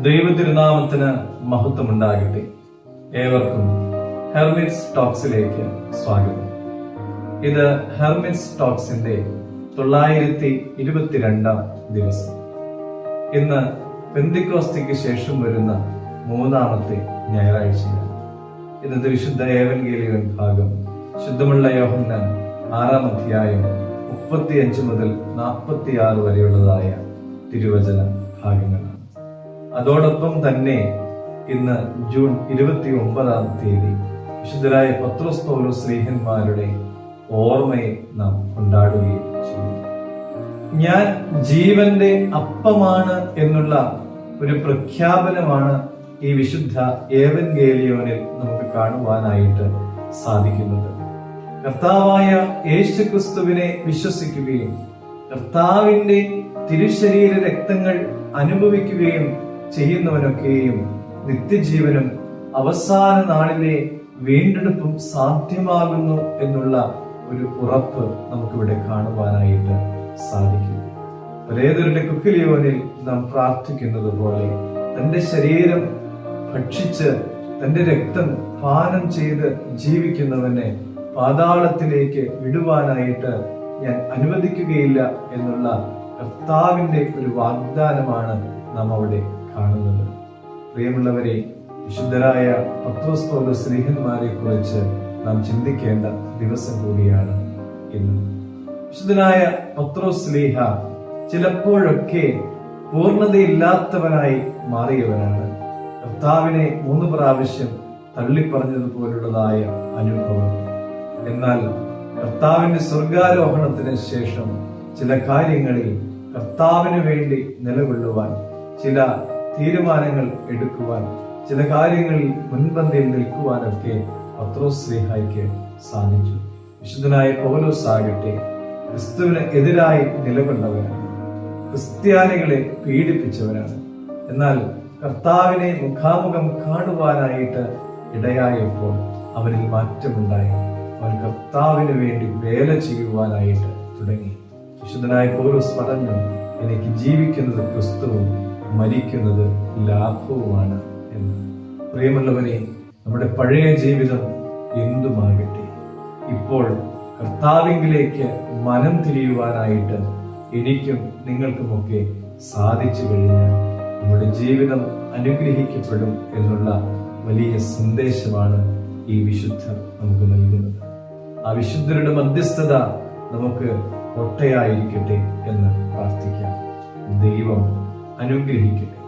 ദൈവതിരുനാമത്തിന് മഹത്വമുണ്ടാകട്ടെ. ഏവർക്കും ഹെർമിറ്റ്സ് ടോക്സിലേക്ക് സ്വാഗതം. ഇത് ഹെർമിറ്റ്സ് ടോക്സിന്റെ തൊള്ളായിരത്തി ഇരുപത്തിരണ്ടാം ദിവസം. ഇന്ന് പെന്തിക്കോസ്തിക്ക് ശേഷം വരുന്ന മൂന്നാമത്തെ ഞായറാഴ്ചയാണ്. ഇന്നത്തെ വിശുദ്ധ ഏവൻഗേലിയൻ ഭാഗം ശുദ്ധമുള്ള യോഹന്നാൻ ആറാം അധ്യായം മുപ്പത്തിയഞ്ച് മുതൽ നാൽപ്പത്തിയാറ് വരെയുള്ളതായ തിരുവചന ഭാഗങ്ങളാണ്. അതോടൊപ്പം തന്നെ ഇന്ന് ജൂൺ ഇരുപത്തി ഒമ്പതാം തീയതി വിശുദ്ധരായ പത്രോസ് സ്നേഹന്മാരുടെ ഓർമ്മയെ നാം കൊണ്ടാടുകയും ചെയ്യും ഞാൻ ജീവന്റെ അപ്പമാണ് എന്നുള്ള ഒരു പ്രഖ്യാപനമാണ് ഈ വിശുദ്ധ ഏവൻ ഗേലിയോനിൽ നമുക്ക് കാണുവാനായിട്ട് സാധിക്കുന്നത്. കർത്താവായ യേശു ക്രിസ്തുവിനെ വിശ്വസിക്കുകയും കർത്താവിന്റെ തിരുശരീര രക്തങ്ങൾ അനുഭവിക്കുകയും ചെയ്യുന്നവനൊക്കെയും നിത്യജീവനും അവസാന നാളിലെ വീണ്ടെടുപ്പും സാധ്യമാകുന്നു എന്നുള്ള ഒരു ഉറപ്പ് നമുക്കിവിടെ കാണുവാനായിട്ട് സാധിക്കും. പരേതരുടെ കുക്കിലിയോനിൽ നാം പ്രാർത്ഥിക്കുന്നത് പോലെ തന്റെ ശരീരം ഭക്ഷിച്ച് തന്റെ രക്തം പാനം ചെയ്ത് ജീവിക്കുന്നവനെ പാതാളത്തിലേക്ക് വിടുവാനായിട്ട് ഞാൻ അനുവദിക്കുകയില്ല എന്നുള്ള കർത്താവിന്റെ ഒരു വാഗ്ദാനമാണ് നാം അവിടെ കാണുന്നത്. പ്രിയമുള്ളവരെ വിശുദ്ധരായ പത്രോസ് പൗലോസ് സ്നേഹന്മാരെ കുറിച്ച് നാം ചിന്തിക്കേണ്ട ദിവസം കൂടിയാണ് ഇന്ന്. വിശുദ്ധനായ പത്രോസ് സ്നേഹ ചിലപ്പോഴൊക്കെ പൂർണതയില്ലാത്തവനായി മാറിയവനാണ്. കർത്താവിനെ മൂന്ന് പ്രാവശ്യം തള്ളിപ്പറഞ്ഞതുപോലുള്ളതായ അനുഭവം. എന്നാൽ കർത്താവിന്റെ സ്വർഗാരോഹണത്തിന് ശേഷം ചില കാര്യങ്ങളിൽ കർത്താവിന് വേണ്ടി നിലകൊള്ളുവാൻ ചില തീരുമാനങ്ങൾ എടുക്കുവാൻ ചില കാര്യങ്ങളിൽ മുൻപന്തിയിൽ നിൽക്കുവാനൊക്കെ പത്രോസ് സ്നേഹായിക്ക് സാധിച്ചു. വിശുദ്ധനായ പൗലോസ് ആകട്ടെ ക്രിസ്തുവിന് എതിരായി നിലകൊണ്ടവനാണ് ക്രിസ്ത്യാനികളെ പീഡിപ്പിച്ചവനാണ് എന്നാൽ കർത്താവിനെ മുഖാമുഖം കാണുവാനായിട്ട് ഇടയായപ്പോൾ അവരിൽ മാറ്റമുണ്ടായി. അവൻ കർത്താവിന് വേണ്ടി വേല ചെയ്യുവാനായിട്ട് തുടങ്ങി. വിശുദ്ധനായ പൗലോസ് പറഞ്ഞു എനിക്ക് ജീവിക്കുന്നത് ക്രിസ്തുവും മരിക്കുന്നത് ലാഭവുമാണ് എന്ന്. പ്രിയമുള്ളവനെ നമ്മുടെ പഴയ ജീവിതം എന്തുമാകട്ടെ? ഇപ്പോൾ കർത്താവിംഗിലേക്ക് മനം തിരിയുവാനായിട്ട് എനിക്കും നിങ്ങൾക്കുമൊക്കെ സാധിച്ചു കഴിഞ്ഞാൽ നമ്മുടെ ജീവിതം അനുഗ്രഹിക്കപ്പെടും എന്നുള്ള വലിയ സന്ദേശമാണ് ഈ വിശുദ്ധർ നമുക്ക് നൽകുന്നത്. ആ വിശുദ്ധരുടെ മധ്യസ്ഥത നമുക്ക് ഒട്ടയായിരിക്കട്ടെ എന്ന് പ്രാർത്ഥിക്കാം. ദൈവം അനുഗ്രഹിക്കട്ടെ.